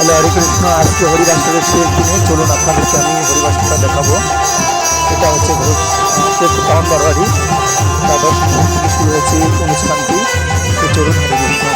Hello হরে কৃষ্ণ, আজকে হরিবাসরের শেষ দিনে চলুন আপনাদেরকে আমি হরিবাসরটা দেখাবো। এটা হচ্ছে কাউন বারবারই দ্বাদশ থেকে শুরু হয়েছে অনুষ্ঠানটি। চলুন হরে কৃষ্ণ।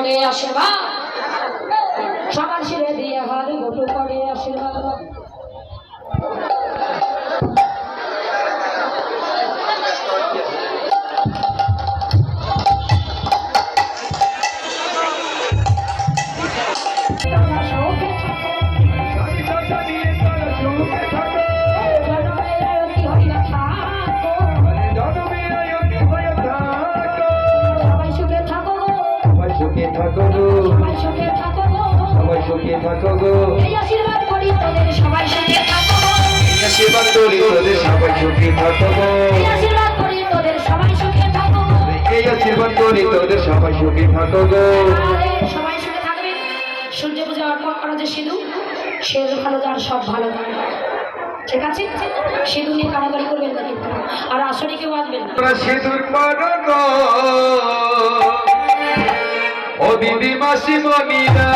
করে আশীর্বাদ থাকো গো। এই আশীর্বাদ করি তোদের সবাই সুখে থাকো গো। আশীর্বাদ করি তোদের সবাই সুখে থাকো গো। এই আশীর্বাদ করি তোদের সবাই সুখে থাকো এই আশীর্বাদ করি তোদের সবাই সুখে থাকো গো। সবাই সুখে থাকবে। সূর্য পূজা অর্পণ করা যে সিঁদুর। সে ভালো যার সব ভালো যার ঠিক আছে? সিঁদুর নিয়ে কারাগারি করবেন না কিন্তু আর আসরে কেউ আসবেন না। সিঁদুর ও দিদি মাসি মনিরা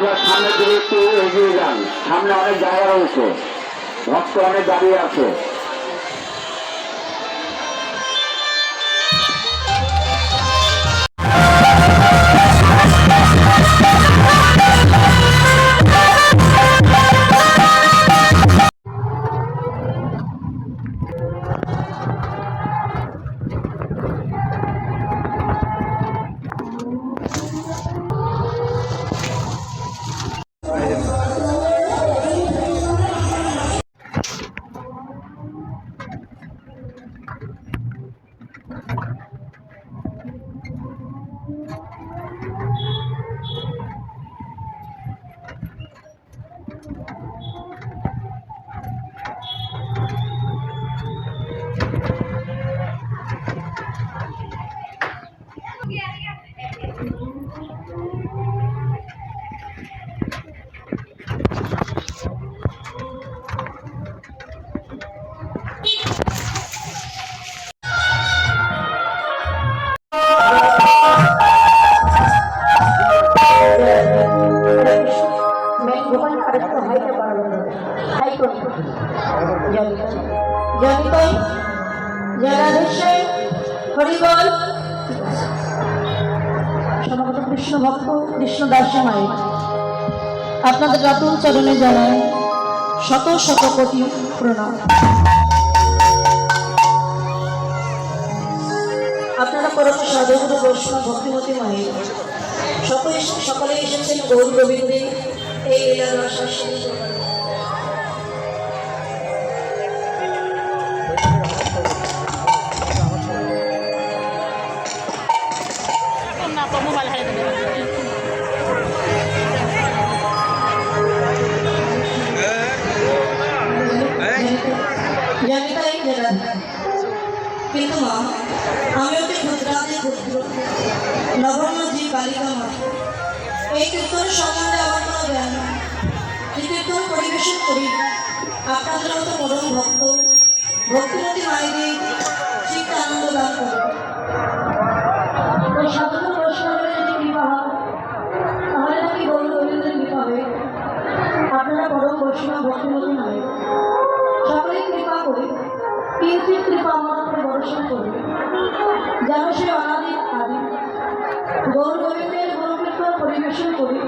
আপনার সামনে দিকে একটু এগিয়ে যান। সামনে অনেক জায়গা রয়েছে ভক্ত অনেক দাঁড়িয়ে আছে। দর্শনায় আপনাদের রাতুল চরণে জানায় শত শত কোটি প্রণাম। আপনারা পরম সদগুরু দর্শন ভক্তিমতী মায়ের সকলে সকলে এসেছেন গৌর গোবিন্দে এই এলাকার মতো পরম ভক্ত ভক্তিমতী মায়েদের চিত্ত আনন্দ দান করব ওই সাধারণ বৈষ্ণবের যদি কৃপা হয়, তাহলে নাকি গৌর গোবিন্দের আপনারা পরম বৈষ্ণব ভক্তিমতী মায়ের সকলে কৃপা করে কিন্তু কৃপা আমার সে অনাদি আদি। গৌর গোবিন্দের গুরুকৃপা পরিবেশন করে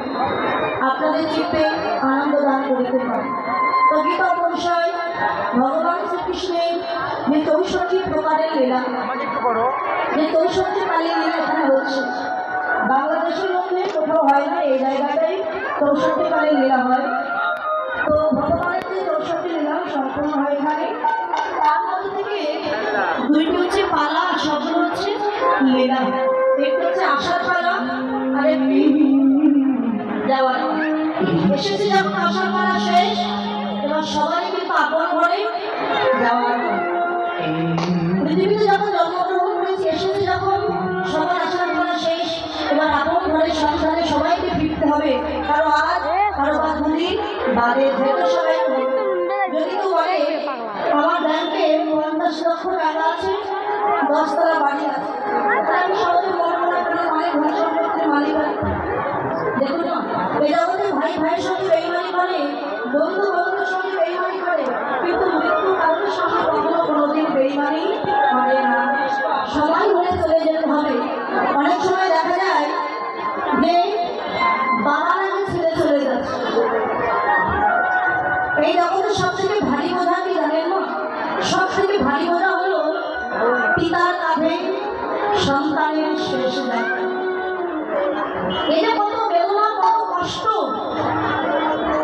আপনাদের চিত্তে আনন্দ দান করিতে পারে। তো গীতা ভগবান শ্রীকৃষ্ণের যে চৌষট্টি প্রকারের লীলা। যে চৌষট্টি কালীর লীলা এখানে হচ্ছে। বাংলাদেশের মধ্যে কোথাও হয় না এই জায়গাটাই চৌষট্টি কালীর লীলা হয়। তো ভগবানের যে চৌষট্টি লীলা সম্পূর্ণ হয় এখানে। তার মধ্যে থেকে দুইটি হচ্ছে পালা আর সবগুলো হচ্ছে লীলা। একটি হচ্ছে আশার পালা আর একটি যাওয়ার। এসেছে যখন আশার পালা শেষ এবার সবাই আপন ঘরে যাওয়ার। পৃথিবীতে যখন জন্মগ্রহণ করেছি, এসেছে যখন সবার আশার পালা শেষ, এবার আপন ঘরে, সংসারে সবাইকে ফিরতে হবে। কারও আজ কারও বা দুদিন বাদে যেহেতু সবাই যদি কেউ বলে, আমার ব্যাংকে পঞ্চাশ লক্ষ টাকা আছে, দশতলা বাড়ি আছে। আমি সহজে বলব না কেন ঘর সম্পত্তির মালিক দেখুন না এ জগতে ভাই ভাইয়ের সঙ্গে বেইমানি করে বন্ধু বন্ধুর সন্তানের শেষ দেখা। এটা কত বেদনা কত কষ্ট।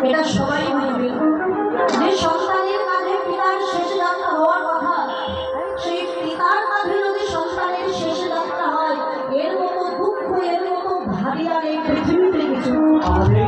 এটা সবাই বুঝবে যে সন্তানের কাঁধে পিতার শেষ যাত্রা হওয়ার কথা সেই পিতার কাঁধে যদি সন্তানের শেষ যাত্রা হয় এর মতো দুঃখ এর মতো ভারী আর এই পৃথিবীতে কিছু হবে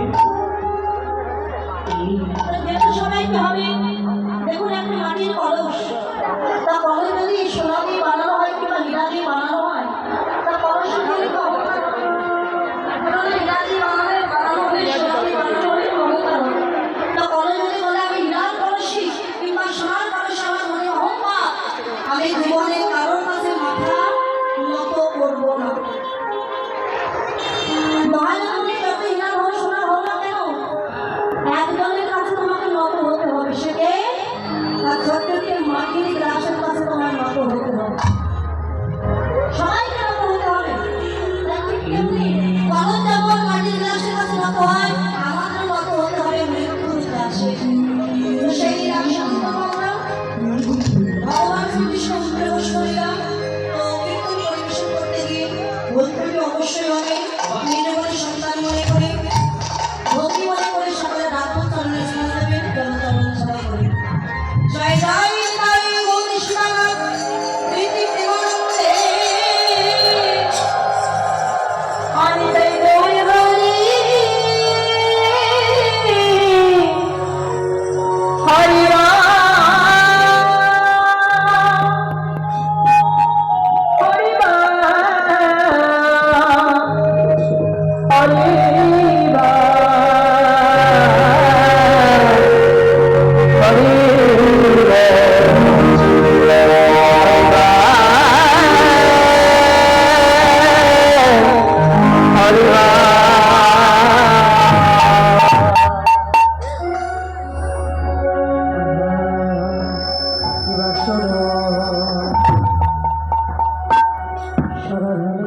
Sharana